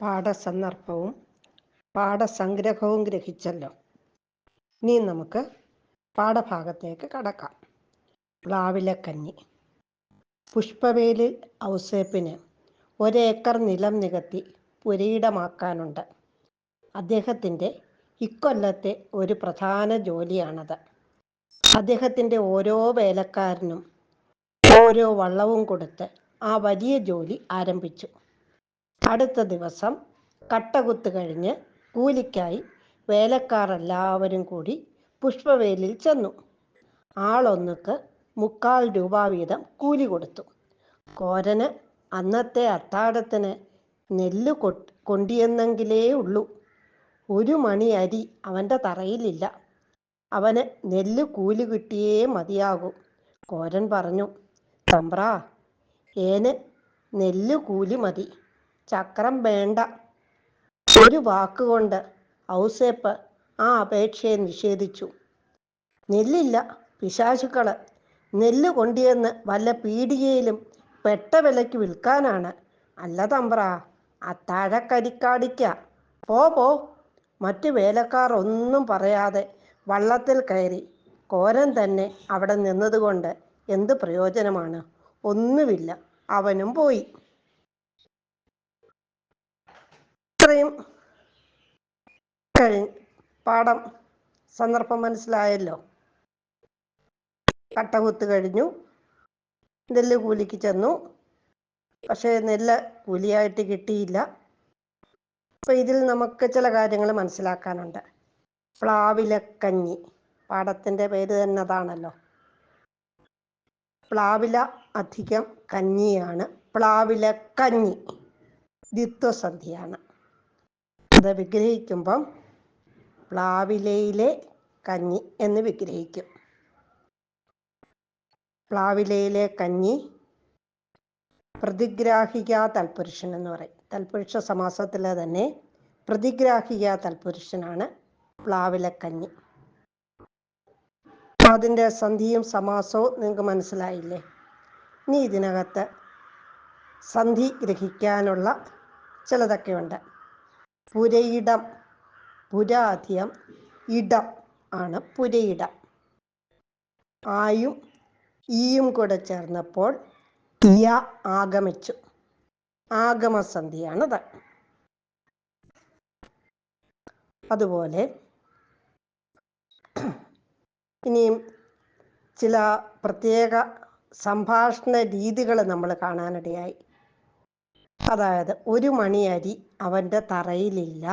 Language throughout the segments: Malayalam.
പാഠസന്ദർഭവും പാഠസംഗ്രഹവും ഗ്രഹിച്ചല്ലോ. ഇനി നമുക്ക് പാഠഭാഗത്തേക്ക് കടക്കാം. പ്ലാവിലക്കഞ്ഞി പുഷ്പവേലിൽ ഔസേപ്പിന് ഒരേക്കർ നിലം നികത്തി പുരയിടമാക്കാനുണ്ട്. അദ്ദേഹത്തിന്റെ ഇക്കൊല്ലത്തെ ഒരു പ്രധാന ജോലിയാണത്. അദ്ദേഹത്തിന്റെ ഓരോ വേലക്കാരനും ഓരോ വള്ളവും കൊടുത്ത് ആ വലിയ ജോലി ആരംഭിച്ചു. അടുത്ത ദിവസം കട്ടകുത്ത് കഴിഞ്ഞ് കൂലിക്കായി വേലക്കാർ എല്ലാവരും കൂടി പുഷ്പവേലിൽ ചെന്നു. ആളൊന്നുക്ക് മുക്കാൽ രൂപ വീതം കൂലി കൊടുത്തു. കോരന് അന്നത്തെ അത്താഴത്തിന് നെല്ല് കൊ കൊണ്ടിയെന്നെങ്കിലേ ഉള്ളൂ. ഒരു മണി അരി അവന്റെ തറയിലില്ല. അവന് നെല്ല് കൂലി കിട്ടിയേ മതിയാകൂ. കോരൻ പറഞ്ഞു തമ്പ്രാ ഏന് നെല്ല് കൂലി മതി. ചക്രം വേണ്ട. ഒരു വാക്കുകൊണ്ട് ഔസേപ്പ് ആ അപേക്ഷയെ നിഷേധിച്ചു. നെല്ലില്ല പിശാചുക്കൾ. നെല്ല് കൊണ്ടുവന്ന് വല്ല പീടികയിലും പെട്ട വിലയ്ക്ക് വിൽക്കാനാണ്. അല്ല തമ്പ്ര അത്താഴക്കരിക്കാടിക്ക. പോ പോ. മറ്റു വേലക്കാർ ഒന്നും പറയാതെ വള്ളത്തിൽ കയറി കോരൻ തന്നെ അവിടെ നിന്നതുകൊണ്ട് എന്ത് പ്രയോജനമാണ്? ഒന്നുമില്ല. അവനും പോയി. ഇത്രയും കഴിഞ്ഞ് പാഠം സന്ദർഭം മനസ്സിലായല്ലോ. കട്ടകുത്ത് കഴിഞ്ഞു. നെല്ല് കൂലിക്ക് ചെന്നു. പക്ഷേ നെല്ല് കൂലിയായിട്ട് കിട്ടിയില്ല. അപ്പൊ ഇതിൽ നമുക്ക് ചില കാര്യങ്ങൾ മനസ്സിലാക്കാനുണ്ട്. പ്ലാവിലക്കഞ്ഞി പാഠത്തിന്റെ പേര് തന്നെ അതാണല്ലോ. പ്ലാവില അധികം കഞ്ഞിയാണ്. പ്ലാവിലക്കഞ്ഞി ദ്വിത്വസന്ധിയാണ്. അത് വിഗ്രഹിക്കുമ്പം പ്ലാവിലയിലെ കഞ്ഞി എന്ന് വിഗ്രഹിക്കും. പ്ലാവിലയിലെ കഞ്ഞി പ്രതിഗ്രാഹിക തൽപുരുഷൻ എന്ന് പറയും. തൽപുരുഷ സമാസത്തിലെ തന്നെ പ്രതിഗ്രാഹിക തൽപുരുഷനാണ് പ്ലാവിലക്കഞ്ഞി അതിന്റെ സന്ധിയും സമാസവും നിങ്ങൾക്ക് മനസ്സിലായില്ലേ? ഇനി ഇതിനകത്ത് സന്ധി ഗ്രഹിക്കാനുള്ള ചിലതൊക്കെയുണ്ട്. പുരയിടം പുരാധിയം ഇടം ആണ് പുരയിടം. ആയും ഈയും കൂടെ ചേർന്നപ്പോൾ ഇയ ആഗമിച്ചു. ആഗമസന്ധിയാണത്. അതുപോലെ ഇനിയും ചില പ്രത്യേക സംഭാഷണ രീതികൾ നമ്മൾ കാണാനിടയായി. അതായത് ഒരു മണി അരി അവന്റെ തറയിലില്ല.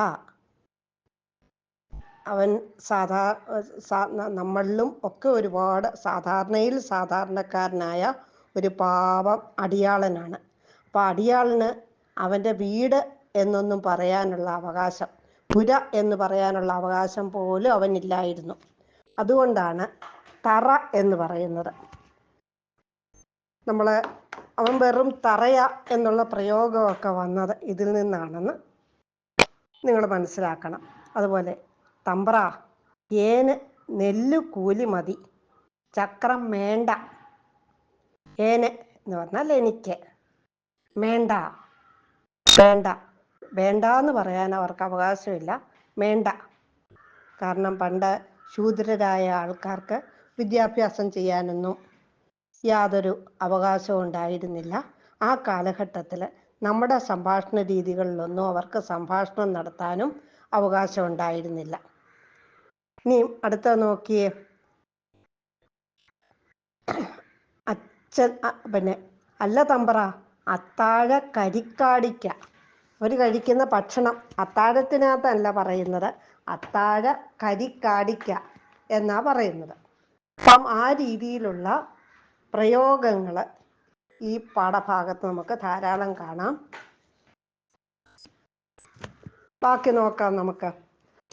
അവൻ സാധാ നമ്മളിലും ഒക്കെ ഒരുപാട് സാധാരണയിൽ സാധാരണക്കാരനായ ഒരു പാവം അടിയാളനാണ്. അപ്പോൾ അടിയാളിന് അവന്റെ വീട് എന്നൊന്നും പറയാനുള്ള അവകാശം പുര എന്ന് പറയാനുള്ള അവകാശം പോലും അവനില്ലായിരുന്നു. അതുകൊണ്ടാണ് തറ എന്ന് പറയുന്നത്. നമ്മൾ അവൻ വെറും തറയ എന്നുള്ള പ്രയോഗമൊക്കെ വന്നത് ഇതിൽ നിന്നാണെന്ന് നിങ്ങൾ മനസ്സിലാക്കണം. അതുപോലെ തമ്പ്ര ഏന് നെല്ല് കൂലി മതി ചക്രം വേണ്ട ഏന് എന്ന് പറഞ്ഞാൽ എനിക്ക്. വേണ്ട വേണ്ട. വേണ്ട എന്ന് പറയാൻ അവർക്ക് അവകാശമില്ല. വേണ്ട കാരണം പണ്ട് ശൂദ്രരായ ആൾക്കാർക്ക് വിദ്യാഭ്യാസം ചെയ്യാനൊന്നും യാതൊരു അവകാശവും ഉണ്ടായിരുന്നില്ല. ആ കാലഘട്ടത്തിൽ നമ്മുടെ സംഭാഷണ രീതികളിലൊന്നും അവർക്ക് സംഭാഷണം നടത്താനും അവകാശം ഉണ്ടായിരുന്നില്ല. ഇനി അടുത്ത നോക്കിയേ. അച്ഛൻ പിന്നെ അല്ല തമ്പറ അത്താഴ കരിക്കാടിക്ക. അവർ കഴിക്കുന്ന ഭക്ഷണം അത്താഴത്തിനകത്തല്ല പറയുന്നത്. അത്താഴ കരിക്കാടിക്ക എന്നാ പറയുന്നത്. അപ്പം ആ രീതിയിലുള്ള പ്രയോഗങ്ങൾ ഈ പാഠഭാഗത്ത് നമുക്ക് ധാരാളം കാണാം. ബാക്കി നോക്കാം നമുക്ക്.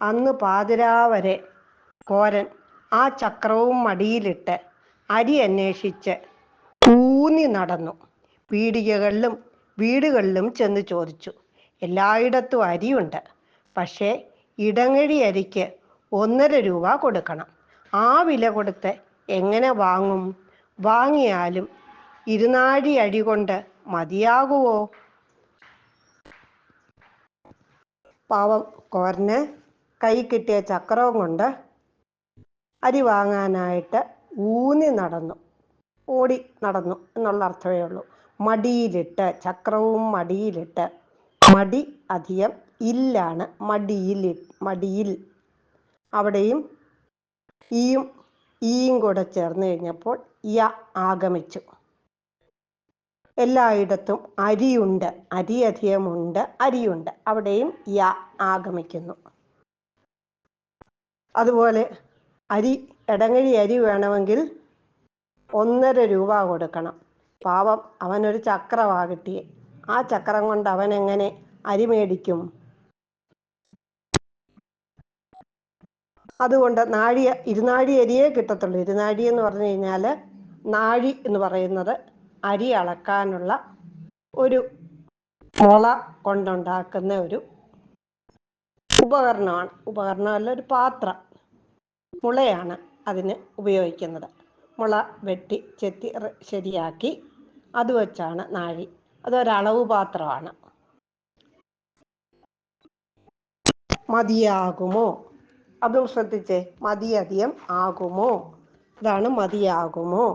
അന്ന് പാതിരാവരെ കോരൻ ആ ചക്രവും മടിയിലിട്ട് അരി അന്വേഷിച്ച് ഊന്നി നടന്നു. പീടികകളിലും വീടുകളിലും ചെന്ന് ചോദിച്ചു. എല്ലായിടത്തും അരിയുണ്ട്. പക്ഷേ ഇടങ്ങഴി അരിക്ക് ഒന്നര രൂപ കൊടുക്കണം. ആ വില കൊടുത്ത് എങ്ങനെ വാങ്ങും? വാങ്ങിയാലും ഇരുനാഴി അടി കൊണ്ട് മതിയാകുവോ? പാവം കോരന് കൈ കിട്ടിയ ചക്രവും കൊണ്ട് അരി വാങ്ങാനായിട്ട് ഊന്നി നടന്നു. ഓടി നടന്നു എന്നുള്ള അർത്ഥമേ ഉള്ളൂ. മടിയിലിട്ട് ചക്രവും മടിയിലിട്ട് മടി അധികം ഇല്ലാണ്. മടിയിൽ മടിയിൽ. അവിടെയും ഈയും ഈയും കൂടെ ചേർന്ന് കഴിഞ്ഞപ്പോൾ യ ആഗമിച്ചു. എല്ലായിടത്തും അരിയുണ്ട് അരി അരിയുണ്ട്. അവിടെയും യ ആഗമിക്കുന്നു. അതുപോലെ അരി ഇടങ്ങഴി അരി വേണമെങ്കിൽ ഒന്നര രൂപ കൊടുക്കണം. പാവം അവനൊരു ചക്രവാ കിട്ടിയെ ആ ചക്രം കൊണ്ട് അവൻ എങ്ങനെ അരി മേടിക്കും? അതുകൊണ്ട് നാഴി ഇരുനാഴി അരിയേ കിട്ടത്തുള്ളൂ. ഇരുനാഴി എന്ന് പറഞ്ഞു കഴിഞ്ഞാൽ നാഴി എന്ന് പറയുന്നത് അരി അളക്കാനുള്ള ഒരു മുള കൊണ്ടുണ്ടാക്കുന്ന ഒരു ഉപകരണമാണ്. ഉപകരണമല്ല ഒരു പാത്രം. മുളയാണ് അതിന് ഉപയോഗിക്കുന്നത്. മുള വെട്ടി ചെത്തി ശരിയാക്കി അത് വെച്ചാണ് നാഴി. അതൊരളവ് പാത്രമാണ്. മതിയാകുമോ? അതും ശ്രദ്ധിച്ചേ. മതിയധികം ആകുമോ? ഇതാണ് മതിയാകുമോ?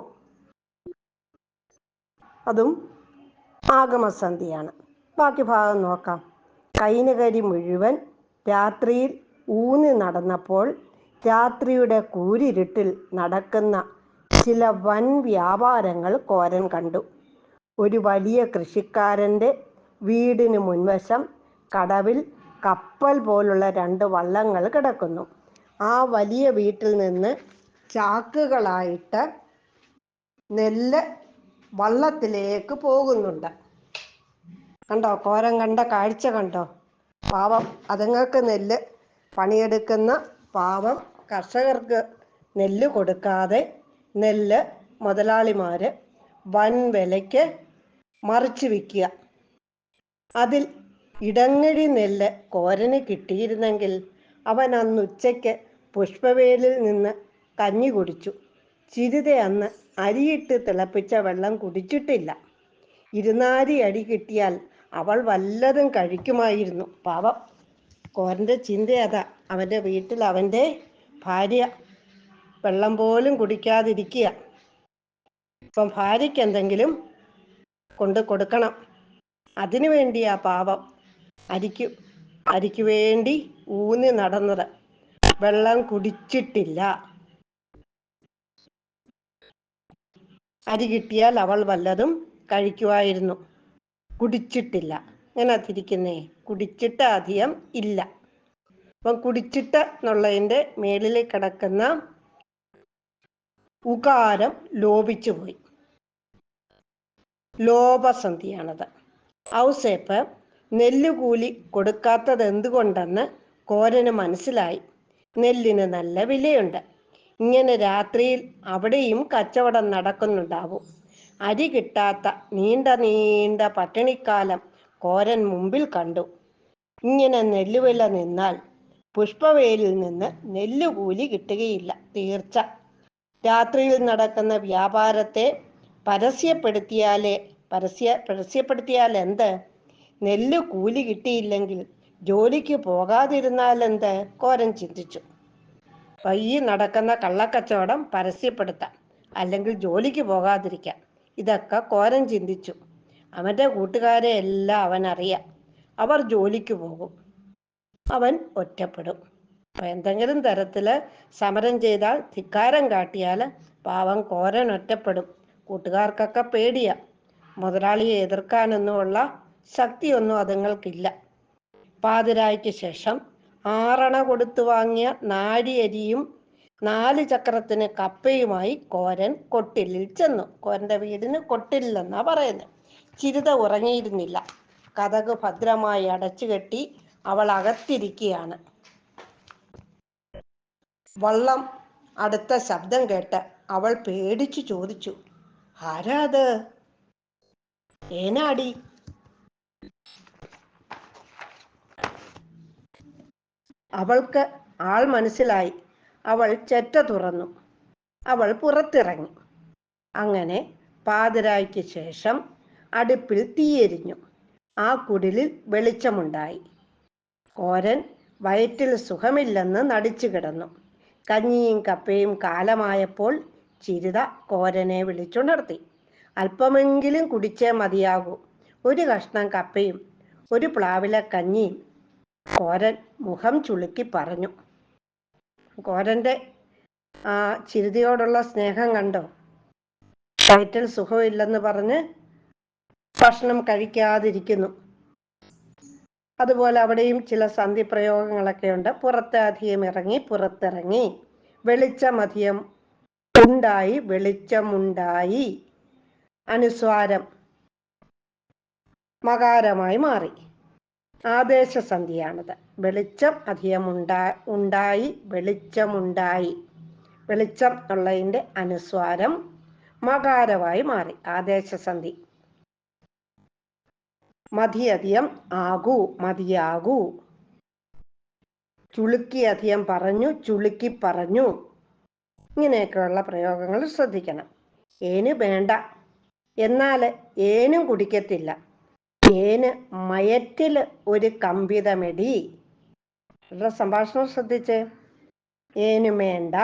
അതും ആഗമസന്ധിയാണ് ബാക്കി ഭാഗം നോക്കാം. കൈനകരി മുഴുവൻ രാത്രിയിൽ ഊന്നി നടന്നപ്പോൾ രാത്രിയുടെ കൂരിരുട്ടിൽ നടക്കുന്ന ചില വൻ വ്യാപാരങ്ങൾ കോരൻ കണ്ടു. ഒരു വലിയ കൃഷിക്കാരന്റെ വീടിന് മുൻവശം കടവിൽ കപ്പൽ പോലുള്ള രണ്ട് വള്ളങ്ങൾ കിടക്കുന്നു. ആ വലിയ വീട്ടിൽ നിന്ന് ചാക്കുകളായിട്ട് നെല്ല് വള്ളത്തിലേക്ക് പോകുന്നുണ്ട്. കണ്ടോ? കോരം കണ്ട കാഴ്ച കണ്ടോ? പാവം അതുങ്ങൾക്ക് നെല്ല് പണിയെടുക്കുന്ന പാവം കർഷകർക്ക് നെല്ല് കൊടുക്കാതെ നെല്ല് മുതലാളിമാര് വൻ വിലയ്ക്ക് മറിച്ചു വിൽക്കുക. അതിൽ ഇടങ്ങഴി നെല്ല് കോരന് കിട്ടിയിരുന്നെങ്കിൽ അവൻ അന്ന് ഉച്ചയ്ക്ക് പുഷ്പവേലിൽ നിന്ന് കഞ്ഞി കുടിച്ചു. ചിരിത അന്ന് അരിയിട്ട് തിളപ്പിച്ച വെള്ളം കുടിച്ചിട്ടില്ല. ഇരുന്നാരി അടി കിട്ടിയാൽ അവൾ വല്ലതും കഴിക്കുമായിരുന്നു. പാവം. കോരന്റെ ചിന്ത അതാ. അവന്റെ വീട്ടിൽ അവന്റെ ഭാര്യ വെള്ളം പോലും കുടിക്കാതിരിക്കുക. ഇപ്പം ഭാര്യയ്ക്ക് എന്തെങ്കിലും കൊണ്ട് കൊടുക്കണം. അതിനു വേണ്ടിയാ പാവം അരിക്ക് അരിക്ക് വേണ്ടി ഊന്നി നടന്നത്. വെള്ളം കുടിച്ചിട്ടില്ല. അരി കിട്ടിയാൽ അവൾ വല്ലതും കഴിക്കുമായിരുന്നു. കുടിച്ചിട്ടില്ല. ഇങ്ങനെ തിരിക്കുന്നേ കുടിച്ചിട്ട് അധികം ഇല്ല. അപ്പം കുടിച്ചിട്ട് എന്നുള്ളതിന്റെ മേളിൽ കിടക്കുന്ന ഉകാരം ലോപിച്ചു പോയി. ലോപസന്ധിയാണത്. ഔസേപ്പ് നെല്ലുകൂലി കൊടുക്കാത്തത് എന്തുകൊണ്ടെന്ന് കോരന് മനസ്സിലായി. നെല്ലിന് നല്ല വിലയുണ്ട്. ഇങ്ങനെ രാത്രിയിൽ അവിടെയും കച്ചവടം നടക്കുന്നുണ്ടാവും. അരി കിട്ടാത്ത നീണ്ട നീണ്ട പട്ടിണിക്കാലം കോരൻ മുമ്പിൽ കണ്ടു. ഇങ്ങനെ നെല്ലുവില നിന്നാൽ പുഷ്പവേലിൽ നിന്ന് നെല്ലുകൂലി കിട്ടുകയില്ല തീർച്ച. രാത്രിയിൽ നടക്കുന്ന വ്യാപാരത്തെ പരസ്യപ്പെടുത്തിയാലേ പരസ്യ പരസ്യപ്പെടുത്തിയാൽ എന്ത്? നെല്ല് കൂലി കിട്ടിയില്ലെങ്കിൽ ജോലിക്ക് പോകാതിരുന്നാൽ എന്ത്? കോരൻ ചിന്തിച്ചു. ഈ നടക്കുന്ന കള്ളക്കച്ചവടം പരസ്യപ്പെടുത്താം. അല്ലെങ്കിൽ ജോലിക്ക് പോകാതിരിക്കാം. ഇതൊക്കെ കോരൻ ചിന്തിച്ചു. അവന്റെ കൂട്ടുകാരെ എല്ലാം അവൻ അറിയാം. അവർ ജോലിക്ക് പോകും. അവൻ ഒറ്റപ്പെടും. അപ്പൊ എന്തെങ്കിലും തരത്തിൽ സമരം ചെയ്താൽ ധിക്കാരം കാട്ടിയാൽ പാവം കോരൻ ഒറ്റപ്പെടും. കൂട്ടുകാർക്കൊക്കെ പേടിയാ. മുതലാളിയെ എതിർക്കാനൊന്നുമുള്ള ശക്തിയൊന്നും അതുങ്ങൾക്കില്ല. പാതിരായ്ക്ക് ശേഷം ആറണ കൊടുത്തു വാങ്ങിയ നാഴിയരിയും നാല് ചക്രത്തിന് കപ്പയുമായി കോരൻ കൊട്ടിലിൽ ചെന്നു. കോരന്റെ വീടിന് കൊട്ടിലെന്നാ പറയുന്നത് ചിരിത ഉറങ്ങിയിരുന്നില്ല. കഥക് ഭദ്രമായി അടച്ചുകെട്ടി അവൾ അകത്തിരിക്കുകയാണ് വള്ളം അടുത്ത ശബ്ദം കേട്ട് അവൾ പേടിച്ചു ചോദിച്ചു ആരാ അത്? ഏനാടി? അവൾക്ക് ആൾ മനസ്സിലായി. അവൾ ചെറ്റ തുറന്നു. അവൾ പുറത്തിറങ്ങി. അങ്ങനെ പാതിരായ്ക്ക് ശേഷം അടുപ്പിൽ തീയെരിഞ്ഞു ആ കുടിലിൽ വെളിച്ചമുണ്ടായി. കോരൻ വയറ്റിൽ സുഖമില്ലെന്ന് നടിച്ചു കിടന്നു. കഞ്ഞിയും കപ്പയും കാലമായപ്പോൾ ചിരിത കോരനെ വിളിച്ചുണർത്തി. അല്പമെങ്കിലും കുടിച്ചേ മതിയാകൂ. ഒരു കഷ്ണം കപ്പയും ഒരു പ്ലാവില കഞ്ഞിയും. കോരൻ മുഖം ചുളുക്കി പറഞ്ഞു. കോരന്റെ ആ ചിരുതിയോടുള്ള സ്നേഹം കണ്ടോ? വയറ്റിൽ സുഖമില്ലെന്ന് പറഞ്ഞ് ഭക്ഷണം കഴിക്കാതിരിക്കുന്നു. അതുപോലെ അവിടെയും ചില സന്ധി പ്രയോഗങ്ങളൊക്കെ ഉണ്ട് പുറത്ത് അധികം ഇറങ്ങി പുറത്തിറങ്ങി. വെളിച്ചമധികം ഉണ്ടായി വെളിച്ചമുണ്ടായി. അനുസ്വാരം മകാരമായി മാറി. ആദേശസന്ധിയാണിത്. വെളിച്ചം അധികം ഉണ്ടാ ഉണ്ടായി വെളിച്ചമുണ്ടായി. വെളിച്ചം എന്നുള്ളതിന്റെ അനുസ്വാരം മകാരമായി മാറി. ആദേശസന്ധി. മതിയധികം ആകൂ മതിയാകൂ. ചുളുക്കി അധികം പറഞ്ഞു ചുളുക്കി പറഞ്ഞു. ഇങ്ങനെയൊക്കെയുള്ള പ്രയോഗങ്ങൾ ശ്രദ്ധിക്കണം. ഏന് വേണ്ട. എന്നാൽ ഏനും കുടിക്കത്തില്ല. ഏന് മയറ്റിൽ ഒരു കമ്പിതമെടി. ഇവരുടെ സംഭാഷണം ശ്രദ്ധിച്ചേ? ഏന് വേണ്ട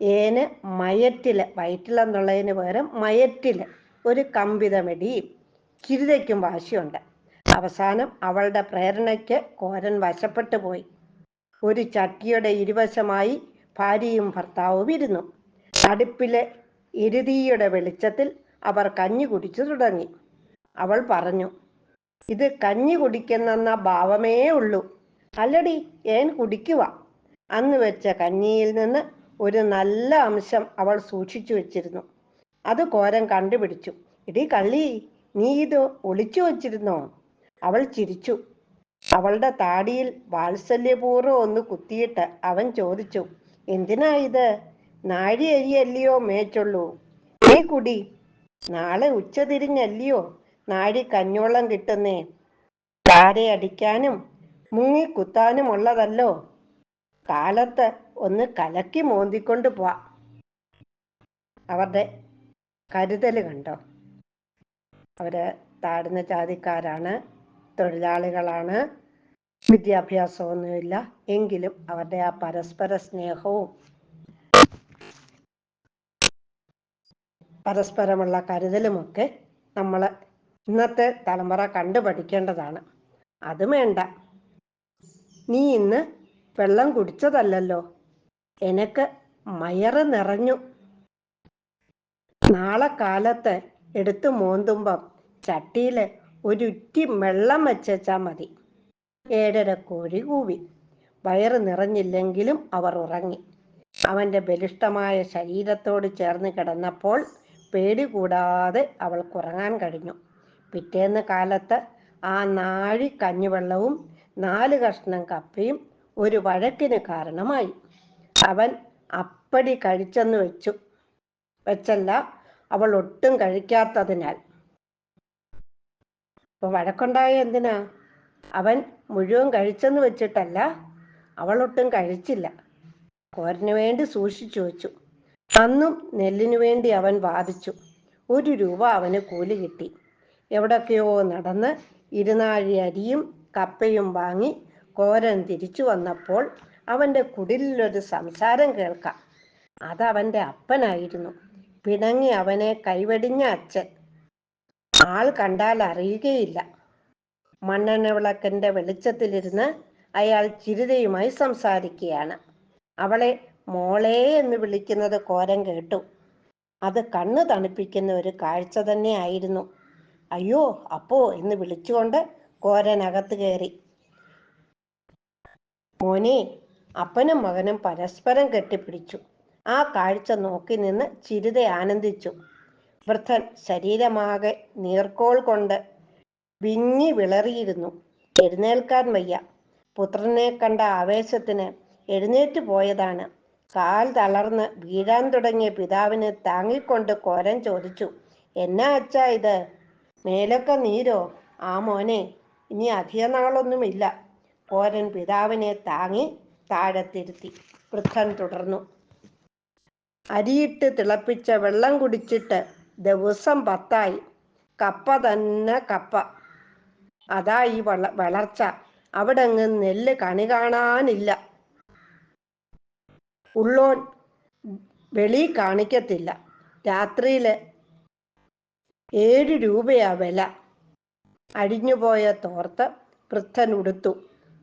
ഏന് മയറ്റിൽ വയറ്റിലെന്നുള്ളതിന് പകരം മയറ്റിൽ ഒരു കമ്പിതമെടി കിരുതയ്ക്കും വാശിയുണ്ട്. അവസാനം അവളുടെ പ്രേരണയ്ക്ക് കോരൻ വശപ്പെട്ടു പോയി. ഒരു ചട്ടിയുടെ ഇരുവശമായി ഭാര്യയും ഭർത്താവും ഇരുന്നു. അടുപ്പിലെ ഇരുതിയുടെ വെളിച്ചത്തിൽ അവർ കഞ്ഞി കുടിച്ചു തുടങ്ങി. അവൾ പറഞ്ഞു ഇത് കഞ്ഞി കുടിക്കുന്നെന്ന ഭാവമേ ഉള്ളൂ. അല്ലടി ഏൻ കുടിക്കുക അന്ന് വെച്ച കഞ്ഞിയിൽ നിന്ന് ഒരു നല്ല അംശം അവൾ സൂക്ഷിച്ചു വെച്ചിരുന്നു. അത് കോരൻ കണ്ടുപിടിച്ചു. ഇടി കള്ളി നീ ഇത് ഒളിച്ചു വച്ചിരുന്നോ? അവൾ ചിരിച്ചു. അവളുടെ താടിയിൽ വാത്സല്യപൂർവം ഒന്ന് കുത്തിയിട്ട് അവൻ ചോദിച്ചു എന്തിനാ ഇത്? നാഴി അരിയല്ലയോ മേച്ചുള്ളൂ? നീ കുടി. നാളെ ഉച്ച തിരിഞ്ഞല്ലയോ നാഴി കഞ്ഞോളം കിട്ടുന്നേ. താരെ അടിക്കാനും മുങ്ങി കുത്താനുമുള്ളതല്ലോ കാലത്ത് ഒന്ന് കലക്കി മോന്തിക്കൊണ്ട് പോവാ. അവരുടെ കരുതൽ കണ്ടോ? അവർ താഴ്ന്ന ജാതിക്കാരാണ് തൊഴിലാളികളാണ് വിദ്യാഭ്യാസമൊന്നുമില്ല. എങ്കിലും അവരുടെ ആ പരസ്പര സ്നേഹവും പരസ്പരമുള്ള കരുതലുമൊക്കെ നമ്മൾ ഇന്നത്തെ തലമുറ കണ്ടുപഠിക്കേണ്ടതാണ്. അത് വേണ്ട. നീ ഇന്ന് വെള്ളം കുടിച്ചതല്ലല്ലോ. എനക്ക് മയറ് നിറഞ്ഞു. നാളെ കാലത്ത് എടുത്തു മോന്തുമ്പം ചട്ടിയിൽ ഒരുറ്റി വെള്ളം വെച്ചാ മതി. ഏഴര കോഴി കൂവി. വയറ് നിറഞ്ഞില്ലെങ്കിലും അവർ ഉറങ്ങി. അവന്റെ ബലിഷ്ടമായ ശരീരത്തോട് ചേർന്ന് കിടന്നപ്പോൾ പേടി കൂടാതെ അവൾക്ക് ഉറങ്ങാൻ കഴിഞ്ഞു. പിറ്റേന്ന് കാലത്ത് ആ നാഴി കഞ്ഞിവെള്ളവും നാല് കഷ്ണം കപ്പയും ഒരു വഴക്കിന് കാരണമായി. അവൻ അപ്പടി കഴിച്ചെന്ന് വെച്ചു. വെച്ചല്ല അവൾ ഒട്ടും കഴിക്കാത്തതിനാൽ. അപ്പൊ വഴക്കുണ്ടായ എന്തിനാ? അവൻ മുഴുവൻ കഴിച്ചെന്ന് വെച്ചിട്ടല്ല അവൾ ഒട്ടും കഴിച്ചില്ല. കോരന് വേണ്ടി സൂക്ഷിച്ചു വെച്ചു. അന്നും നെല്ലിനു വേണ്ടി അവൻ വാദിച്ചു. ഒരു രൂപ അവന് കൂലി കിട്ടി. എവിടൊക്കെയോ നടന്ന് ഇരുനാഴി അരിയും കപ്പയും വാങ്ങി കോരൻ തിരിച്ചു വന്നപ്പോൾ അവന്റെ കുടിലൊരു സംസാരം കേൾക്കാം. അതവന്റെ അപ്പനായിരുന്നു. പിണങ്ങി അവനെ കൈവടിഞ്ഞ അച്ഛൻ. ആൾ കണ്ടാൽ അറിയുകയില്ല. മണ്ണെണ്ണ വിളക്കിന്റെ വെളിച്ചത്തിലിരുന്ന് അയാൾ ചിരിതയുമായി സംസാരിക്കുകയാണ്. അവളെ മോളെ എന്ന് വിളിക്കുന്നത് കോരൻ കേട്ടു. അത് കണ്ണ് തണുപ്പിക്കുന്ന ഒരു കാഴ്ച തന്നെ ആയിരുന്നു. അയ്യോ അപ്പോ എന്ന് വിളിച്ചുകൊണ്ട് കോരൻ അകത്ത് കയറി മോനെ അപ്പനും മകനും പരസ്പരം കെട്ടിപ്പിടിച്ചു. ആ കാഴ്ച നോക്കി നിന്ന് ചിരിത ആനന്ദിച്ചു. വൃദ്ധൻ ശരീരമാകെ നീർക്കോൾ കൊണ്ട് വിഞ്ഞി വിളറിയിരുന്നു. എഴുന്നേൽക്കാൻ വയ്യ. പുത്രനെ കണ്ട ആവേശത്തിന് എഴുന്നേറ്റ് പോയതാണ്. കാൽ തളർന്ന് വീഴാൻ തുടങ്ങിയ പിതാവിനെ താങ്ങിക്കൊണ്ട് കോരൻ ചോദിച്ചു എന്നാ അച്ഛാ ഇത്? മേലൊക്കെ നീരോ? ആ മോനെ ഇനി അധിക നാളൊന്നുമില്ല കോരൻ പിതാവിനെ താങ്ങി താഴത്തിരുത്തി. വൃദ്ധൻ തുടർന്നു. അരിയിട്ട് തിളപ്പിച്ച വെള്ളം കുടിച്ചിട്ട് ദിവസം പത്തായി. കപ്പ തന്നെ കപ്പ. അതാ ഈ വള വളർച്ച. അവിടങ്ങ് നെല്ല് കണി കാണാനില്ല. ഉള്ളോൻ വെളി കാണിക്കത്തില്ല. രാത്രിയിൽ ഏഴ് രൂപയാ വില. അഴിഞ്ഞുപോയ തോർത്ത് വൃദ്ധൻ ഉടുത്തു.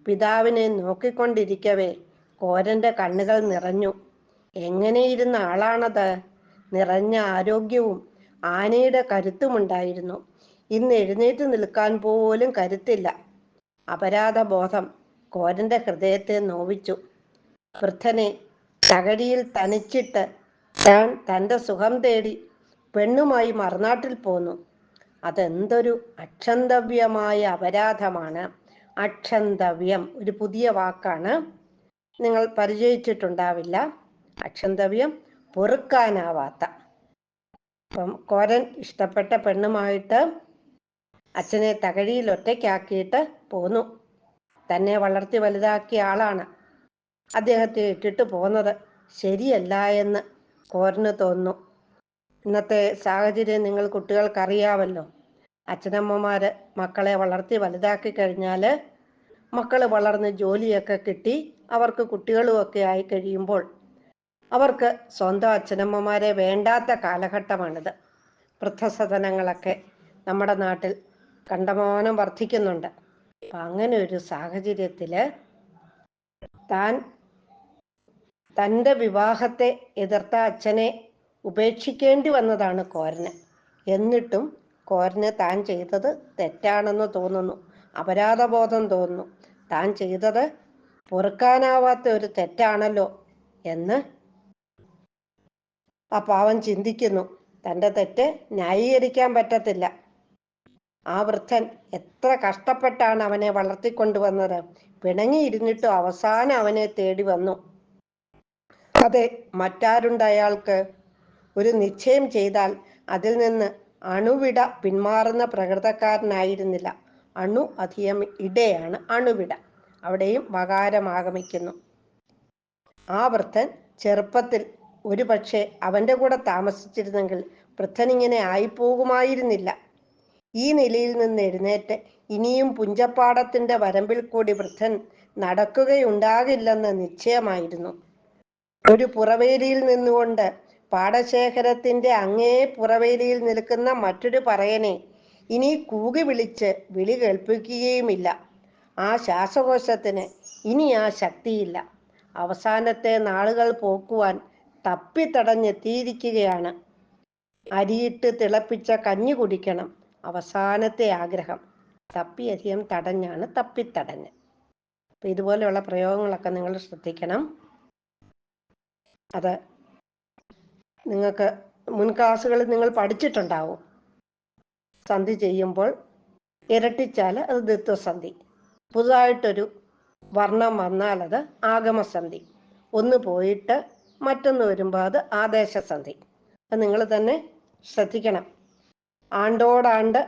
പിതാവിനെ നോക്കിക്കൊണ്ടിരിക്കവേ കോരന്റെ കണ്ണുകൾ നിറഞ്ഞു. എങ്ങനെയിരുന്ന ആളാണത്? നിറഞ്ഞ ആരോഗ്യവും ആനയുടെ കരുത്തുമുണ്ടായിരുന്നു. ഇന്ന് എഴുന്നേറ്റ് നിൽക്കാൻ പോലും കരുത്തില്ല. അപരാധബോധം കോരന്റെ ഹൃദയത്തെ നോവിച്ചു. വൃദ്ധനെ തകഴിയിൽ തനിച്ചിട്ട് താൻ തന്റെ സുഖം തേടി പെണ്ണുമായി മറുനാട്ടിൽ പോന്നു. അതെന്തൊരു അക്ഷന്തവ്യമായ അപരാധമാണ്. അക്ഷന്തവ്യം ഒരു പുതിയ വാക്കാണ്. നിങ്ങൾ പരിചയിച്ചിട്ടുണ്ടാവില്ല. അക്ഷന്തവ്യം പൊറുക്കാനാവാത്ത. അപ്പം കോരൻ ഇഷ്ടപ്പെട്ട പെണ്ണുമായിട്ട് അച്ഛനെ തകഴിയിൽ ഒറ്റയ്ക്കാക്കിയിട്ട് പോന്നു. തന്നെ വളർത്തി വലുതാക്കിയ ആളാണ് അദ്ദേഹത്തെ ഇട്ടിട്ട് പോന്നത്. ശരിയല്ല എന്ന് കോരന് തോന്നുന്നു ഇന്നത്തെ സാഹചര്യം നിങ്ങൾ കുട്ടികൾക്കറിയാവല്ലോ. അച്ഛനമ്മമാര് മക്കളെ വളർത്തി വലുതാക്കി കഴിഞ്ഞാൽ മക്കൾ വളർന്ന് ജോലിയൊക്കെ കിട്ടി അവർക്ക് കുട്ടികളും ഒക്കെ ആയി കഴിയുമ്പോൾ അവർക്ക് സ്വന്തം അച്ഛനമ്മമാരെ വേണ്ടാത്ത കാലഘട്ടമാണിത്. വൃദ്ധസദനങ്ങളൊക്കെ നമ്മുടെ നാട്ടിൽ കണ്ടമാനം വർദ്ധിക്കുന്നുണ്ട്. അങ്ങനെ ഒരു സാഹചര്യത്തിൽ താൻ തന്റെ വിവാഹത്തെ എതിർത്ത അച്ഛനെ ഉപേക്ഷിക്കേണ്ടി വന്നതാണ് കോരന്. എന്നിട്ടും കോരന് താൻ ചെയ്തത് തെറ്റാണെന്ന് തോന്നുന്നു. അപരാധബോധം തോന്നുന്നു. താൻ ചെയ്തത് പൊറുക്കാനാവാത്ത ഒരു തെറ്റാണല്ലോ എന്ന് ആ പാവൻ ചിന്തിക്കുന്നു. തന്റെ തെറ്റ് ന്യായീകരിക്കാൻ പറ്റത്തില്ല. ആ വൃദ്ധൻ എത്ര കഷ്ടപ്പെട്ടാണ് അവനെ വളർത്തിക്കൊണ്ടുവന്നത്. പിണങ്ങിയിരുന്നിട്ടും അവസാനം അവനെ തേടി വന്നു. അതെ മറ്റാരുണ്ട് അയാൾക്ക് ഒരു നിശ്ചയം ചെയ്താൽ അതിൽ നിന്ന് അണുവിട പിന്മാറുന്ന പ്രകൃതക്കാരനായിരുന്നില്ല. അണു അധികം ഇടയാണ് അണുവിട. അവിടെയും വകാരമാഗമിക്കുന്നു ആ ചെറുപ്പത്തിൽ ഒരു പക്ഷേ അവന്റെ കൂടെ താമസിച്ചിരുന്നെങ്കിൽ വൃദ്ധൻ ഇങ്ങനെ ആയിപ്പോകുമായിരുന്നില്ല. ഈ നിലയിൽ നിന്ന് എഴുന്നേറ്റ് ഇനിയും പുഞ്ചപ്പാടത്തിന്റെ വരമ്പിൽ കൂടി വൃദ്ധൻ നടക്കുകയുണ്ടാകില്ലെന്ന് നിശ്ചയമായിരുന്നു. ഒരു പുറവേലിയിൽ നിന്നുകൊണ്ട് പാടശേഖരത്തിന്റെ അങ്ങേ പുറവേലിയിൽ നിൽക്കുന്ന മറ്റൊരു പറയനെ ഇനി കൂകി വിളിച്ച് വിളി കേൾപ്പിക്കുകയുമില്ല. ആ ശ്വാസകോശത്തിന് ഇനി ആ ശക്തിയില്ല. അവസാനത്തെ നാളുകൾ പോക്കുവാൻ തപ്പിത്തടഞ്ഞെത്തിയിരിക്കുകയാണ്. അരിയിട്ട് തിളപ്പിച്ച കഞ്ഞി കുടിക്കണം. അവസാനത്തെ ആഗ്രഹം. തപ്പിയധികം തടഞ്ഞാണ് തപ്പിത്തടഞ്ഞ്. അപ്പം ഇതുപോലെയുള്ള പ്രയോഗങ്ങളൊക്കെ നിങ്ങൾ ശ്രദ്ധിക്കണം. അത് നിങ്ങൾക്ക് മുൻ ക്ലാസ്സുകളിൽ നിങ്ങൾ പഠിച്ചിട്ടുണ്ടാവും. സന്ധി ചെയ്യുമ്പോൾ ഇരട്ടിച്ചാൽ അത് ദ്വിത്വസന്ധി. പുതുതായിട്ടൊരു വർണം വന്നാൽ അത് ആഗമസന്ധി. ഒന്ന് പോയിട്ട് മറ്റൊന്ന് വരുമ്പോൾ അത് ആദേശസന്ധി. അത് നിങ്ങൾ തന്നെ ശ്രദ്ധിക്കണം. ആണ്ടോടാണ്ട്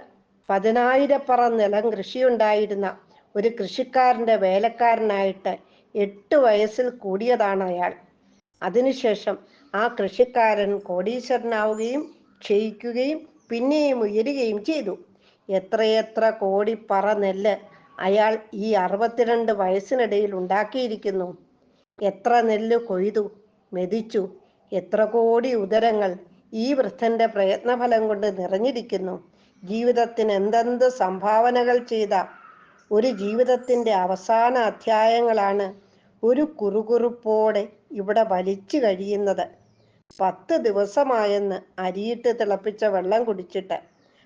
പതിനായിരപ്പറ നിലം കൃഷിയുണ്ടായിരുന്ന ഒരു കൃഷിക്കാരന്റെ വേലക്കാരനായിട്ട് എട്ട് വയസ്സിൽ കൂടിയതാണ് അയാൾ. അതിനുശേഷം ആ കൃഷിക്കാരൻ കോടീശ്വരനാവുകയും ക്ഷയിക്കുകയും പിന്നെയും ഉയരുകയും ചെയ്തു. എത്രയെത്ര കോടി പറ നെല്ല് അയാൾ ഈ അറുപത്തിരണ്ട് വയസ്സിനിടയിൽ ഉണ്ടാക്കിയിരിക്കുന്നു. എത്ര നെല്ല് കൊയ്തു മെതിച്ചു എത്ര കോടി ഉദരങ്ങൾ ഈ വൃദ്ധന്റെ പ്രയത്നഫലം കൊണ്ട് നിറഞ്ഞിരിക്കുന്നു. ജീവിതത്തിന് എന്തെന്ത് സംഭാവനകൾ ചെയ്ത ഒരു ജീവിതത്തിന്റെ അവസാന അധ്യായങ്ങളാണ് ഒരു കുറുകുറുപ്പോടെ ഇവിടെ വലിച്ചു കഴിയുന്നത്. പത്ത് ദിവസമായെന്ന് അരിയിട്ട് തിളപ്പിച്ച വെള്ളം കുടിച്ചിട്ട്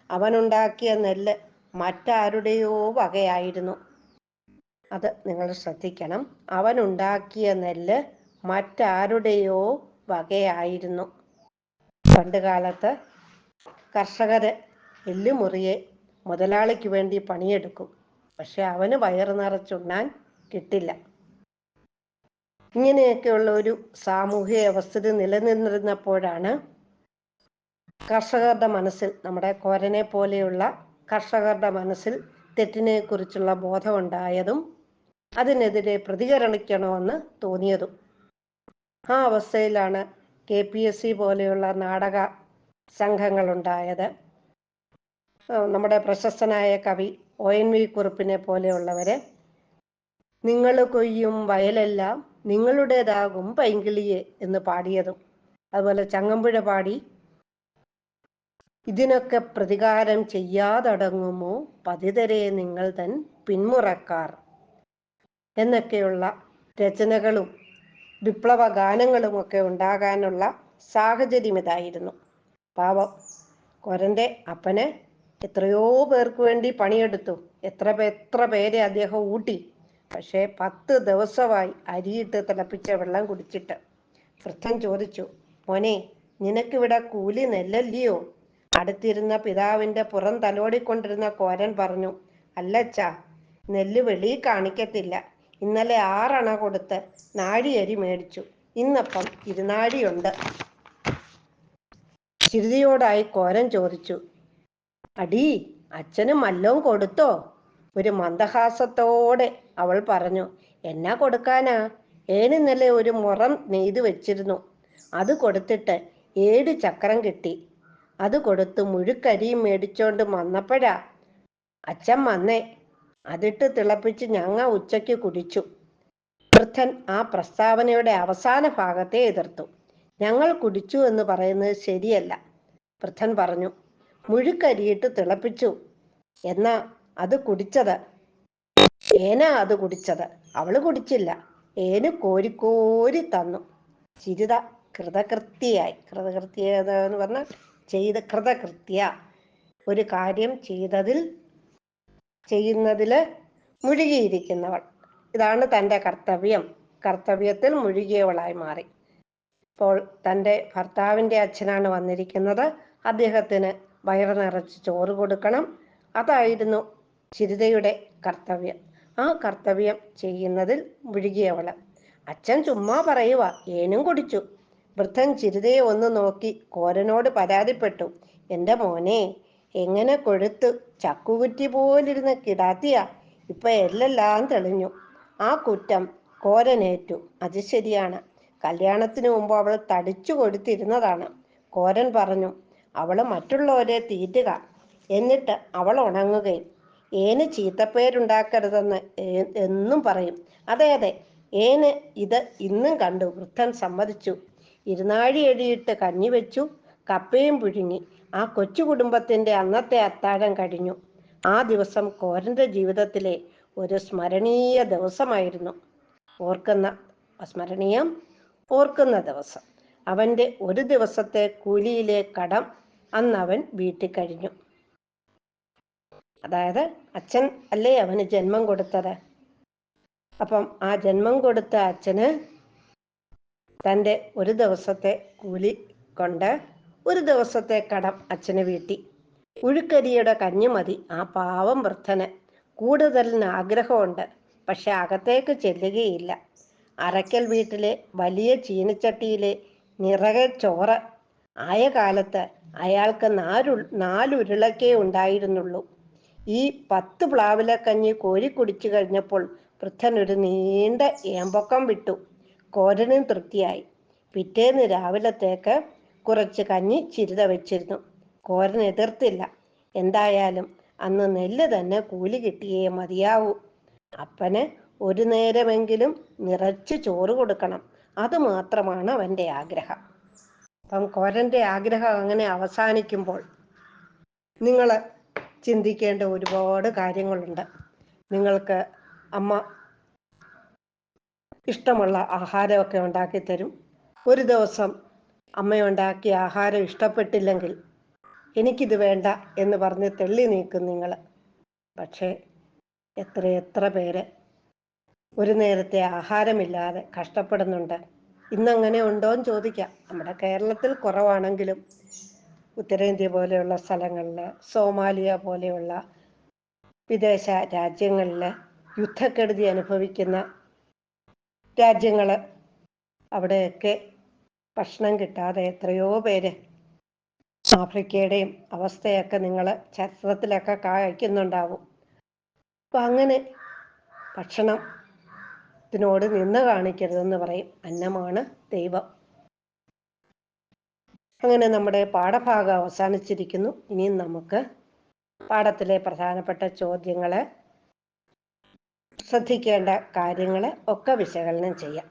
അവനുണ്ടാക്കിയ നെല്ല് മറ്റാരുടെയോ വകയായിരുന്നു. അത് നിങ്ങൾ ശ്രദ്ധിക്കണം. അവനുണ്ടാക്കിയ നെല്ല് മറ്റാരുടെയോ വകയായിരുന്നു. പണ്ട് കാലത്ത് കർഷകര് എല്ലുമുറിയെ മുതലാളിക്ക് വേണ്ടി പണിയെടുക്കും. പക്ഷെ അവന് വയറ് നിറച്ചുണ്ണാൻ കിട്ടില്ല. ഇങ്ങനെയൊക്കെയുള്ള ഒരു സാമൂഹിക വ്യവസ്ഥിതി നിലനിന്നിരുന്നപ്പോഴാണ് കർഷകരുടെ മനസ്സിൽ നമ്മുടെ കോരനെ പോലെയുള്ള കർഷകരുടെ മനസ്സിൽ തെറ്റിനെ കുറിച്ചുള്ള ബോധമുണ്ടായതും അതിനെതിരെ പ്രതികരണിക്കണമെന്ന് തോന്നിയതും. ആ അവസ്ഥയിലാണ് കെ പി എസ് സി പോലെയുള്ള നാടക സംഘങ്ങൾ സംഘങ്ങളുണ്ടായത് നമ്മുടെ പ്രശസ്തനായ കവി ഒ എൻ വി കുറുപ്പിനെ പോലെയുള്ളവരെ. നിങ്ങൾ കൊയ്യും വയലെല്ലാം നിങ്ങളുടേതാകും പൈങ്കിളിയെ എന്ന് പാടിയതും. അതുപോലെ ചങ്ങമ്പുഴ പാടി ഇതിനൊക്കെ പ്രതികാരം ചെയ്യാതടങ്ങുമോ? പതിതരെ നിങ്ങൾ തൻ പിന്മുറക്കാർ എന്നൊക്കെയുള്ള രചനകളും വിപ്ലവ ഗാനങ്ങളും ഒക്കെ ഉണ്ടാകാനുള്ള സാഹചര്യം ഇതായിരുന്നു. പാവം കൊരന്റെ അപ്പന് എത്രയോ പേർക്ക് വേണ്ടി പണിയെടുത്തു. എത്ര എത്ര പേരെ അദ്ദേഹം ഊട്ടി. പക്ഷേ പത്ത് ദിവസമായി അരിയിട്ട് തിളപ്പിച്ച വെള്ളം കുടിച്ചിട്ട് വൃദ്ധൻ ചോദിച്ചു മോനെ നിനക്കിവിടെ കൂലി നെല്ലല്ലയോ? അടുത്തിരുന്ന പിതാവിന്റെ പുറം തലോടിക്കൊണ്ടിരുന്ന കോരൻ പറഞ്ഞു അല്ലച്ചാ നെല്ല് വെളി കാണിക്കത്തില്ല. ഇന്നലെ ആറണ കൊടുത്ത് നാഴിയരി മേടിച്ചു. ഇന്നപ്പം ഇരുനാഴിയുണ്ട്. ചിരുതിയോടായി കോരൻ ചോദിച്ചു അടി അച്ഛന് മല്ലവും കൊടുത്തോ? ഒരു മന്ദഹാസത്തോടെ അവൾ പറഞ്ഞു എന്നാ കൊടുക്കാനാ? ഏനിന്നലെ ഒരു മുറം നെയ്ത് വെച്ചിരുന്നു. അത് കൊടുത്തിട്ട് ഏഴ് ചക്രം കിട്ടി. അത് കൊടുത്ത് മുഴുക്കരിയും മേടിച്ചോണ്ട് വന്നപ്പോഴാ അച്ഛൻ വന്നേ. അതിട്ട് തിളപ്പിച്ച് ഞങ്ങ ഉച്ചയ്ക്ക് കുടിച്ചു. വൃദ്ധൻ ആ പ്രസ്താവനയുടെ അവസാന ഭാഗത്തെ എതിർത്തു. ഞങ്ങൾ കുടിച്ചു എന്ന് പറയുന്നത് ശരിയല്ല. വൃദ്ധൻ പറഞ്ഞു മുഴുക്കരിയിട്ട് തിളപ്പിച്ചു. എന്നാ അത് കുടിച്ചത്. ഏന അത് കുടിച്ചത്? അവൾ കുടിച്ചില്ല. ഏന് കോരിക്കോരി തന്നു. ചിരിത കൃതകൃത്യയായി. കൃതകൃത്യത എന്ന് പറഞ്ഞാൽ ചെയ്ത കൃതകൃത്യ. ഒരു കാര്യം ചെയ്തതിൽ ചെയ്യുന്നതിൽ മുഴുകിയിരിക്കുന്നവൾ. ഇതാണ് തന്റെ കർത്തവ്യം. കർത്തവ്യത്തിൽ മുഴുകിയവളായി മാറി. ഇപ്പോൾ തന്റെ ഭർത്താവിന്റെ അച്ഛനാണ് വന്നിരിക്കുന്നത്. അദ്ദേഹത്തിന് വയറു നിറച്ച് ചോറ് കൊടുക്കണം. അതായിരുന്നു ചിരിതയുടെ കർത്തവ്യം. ആ കർത്തവ്യം ചെയ്യുന്നതിൽ മുഴുകിയവൾ അച്ഛൻ ചുമ്മാ പറയുക ഏനും കുടിച്ചു. വൃദ്ധൻ ചിരിതയെ ഒന്ന് നോക്കി കോരനോട് പരാതിപ്പെട്ടു. എന്റെ മോനെ എങ്ങനെ കൊഴുത്ത്? ചക്കുകുറ്റി പോലിരുന്ന് കിടാത്തിയ. ഇപ്പൊ എല്ലെല്ലാം തെളിഞ്ഞു. ആ കുറ്റം കോരനേറ്റു. അത് ശരിയാണ്. കല്യാണത്തിന് മുമ്പ് അവൾ തടിച്ചു കൊടുത്തിരുന്നതാണ് കോരൻ പറഞ്ഞു അവൾ മറ്റുള്ളവരെ തീറ്റുക. എന്നിട്ട് അവൾ ഉണങ്ങുകയും ഏന് ചീത്തപ്പേരുണ്ടാക്കരുതെന്ന് എന്നും പറയും. അതെ അതെ ഏന് ഇത് ഇന്നും കണ്ടു. വൃദ്ധൻ സമ്മതിച്ചു. ഇരുനാഴി എഴുതിയിട്ട് കഞ്ഞി വെച്ചു. കപ്പയും പുഴുങ്ങി. ആ കൊച്ചു കുടുംബത്തിന്റെ അന്നത്തെ അത്താഴം കഴിഞ്ഞു. ആ ദിവസം കോരന്റെ ജീവിതത്തിലെ ഒരു സ്മരണീയ ദിവസമായിരുന്നു. ഓർക്കുന്ന സ്മരണീയം ഓർക്കുന്ന ദിവസം. അവന്റെ ഒരു ദിവസത്തെ കൂലിയിലെ കടം അന്ന് അവൻ വീട്ടിൽ കഴിഞ്ഞു. അതായത് അച്ഛൻ അല്ലേ അവന് ജന്മം കൊടുത്തത്? അപ്പം ആ ജന്മം കൊടുത്ത അച്ഛന് തന്റെ ഒരു ദിവസത്തെ കൂലി കൊണ്ട് ഒരു ദിവസത്തെ കടം അച്ഛന് വീട്ടി. ഉഴുക്കരിയുടെ കഞ്ഞി മതി. ആ പാവം വൃദ്ധന് കൂടുതലിന് ആഗ്രഹമുണ്ട്. പക്ഷെ അകത്തേക്ക് ചെല്ലുകയില്ല. അരക്കൽ വീട്ടിലെ വലിയ ചീനച്ചട്ടിയിലെ നിറകെ ചോറ് ആയ കാലത്ത് അയാൾക്ക് നാലു നാലുരുളക്കേ ഉണ്ടായിരുന്നുള്ളൂ. ഈ പത്ത് പ്ലാവിലക്കഞ്ഞി കോരി കുടിച്ചു കഴിഞ്ഞപ്പോൾ വൃദ്ധൻ ഒരു നീണ്ട ഏമ്പൊക്കം വിട്ടു. കോരനും തൃപ്തിയായി. പിറ്റേന്ന് രാവിലത്തേക്ക് കുറച്ച് കഞ്ഞി ചിരുത വെച്ചിരുന്നു. കോരൻ എതിർത്തില്ല. എന്തായാലും അന്ന് നെല്ല് തന്നെ കൂലി കിട്ടിയേ മതിയാവൂ. അപ്പന് ഒരു നേരമെങ്കിലും നിറച്ച് ചോറ് കൊടുക്കണം. അത് മാത്രമാണ് അവന്റെ ആഗ്രഹം. അപ്പം കോരന്റെ ആഗ്രഹം അങ്ങനെ അവസാനിക്കുമ്പോൾ നിങ്ങൾ ചിന്തിക്കേണ്ട ഒരുപാട് കാര്യങ്ങളുണ്ട്. നിങ്ങൾക്ക് അമ്മ ഇഷ്ടമുള്ള ആഹാരമൊക്കെ ഉണ്ടാക്കി തരും ഒരു ദിവസം അമ്മയുണ്ടാക്കിയ ആഹാരം ഇഷ്ടപ്പെട്ടില്ലെങ്കിൽ എനിക്കിത് വേണ്ട എന്ന് പറഞ്ഞ് തെള്ളി നീക്കും നിങ്ങൾ പക്ഷേ എത്ര എത്ര പേര് ഒരു നേരത്തെ ആഹാരമില്ലാതെ കഷ്ടപ്പെടുന്നുണ്ട്. ഇന്നങ്ങനെ ഉണ്ടോ എന്ന് ചോദിക്കാം. നമ്മുടെ കേരളത്തിൽ കുറവാണെങ്കിലും ഉത്തരേന്ത്യ പോലെയുള്ള സ്ഥലങ്ങളിൽ സോമാലിയ പോലെയുള്ള വിദേശ രാജ്യങ്ങളിൽ യുദ്ധക്കെടുതി അനുഭവിക്കുന്ന രാജ്യങ്ങൾ അവിടെയൊക്കെ ഭക്ഷണം കിട്ടാതെ എത്രയോ പേര് ആഫ്രിക്കയുടെയും അവസ്ഥയൊക്കെ നിങ്ങൾ ചരിത്രത്തിലൊക്കെ കായ്ക്കുന്നുണ്ടാവും. അപ്പം അങ്ങനെ ഭക്ഷണം ത്തിനോട് നിന്ന് കാണിക്കരുതെന്ന് പറയും. അന്നമാണ് ദൈവം. അങ്ങനെ നമ്മുടെ പാഠഭാഗം അവസാനിച്ചിരിക്കുന്നു. ഇനി നമുക്ക് പാഠത്തിലെ പ്രധാനപ്പെട്ട ചോദ്യങ്ങളെ ശ്രദ്ധിക്കേണ്ട കാര്യങ്ങളെ ഒക്കെ വിശകലനം ചെയ്യാം.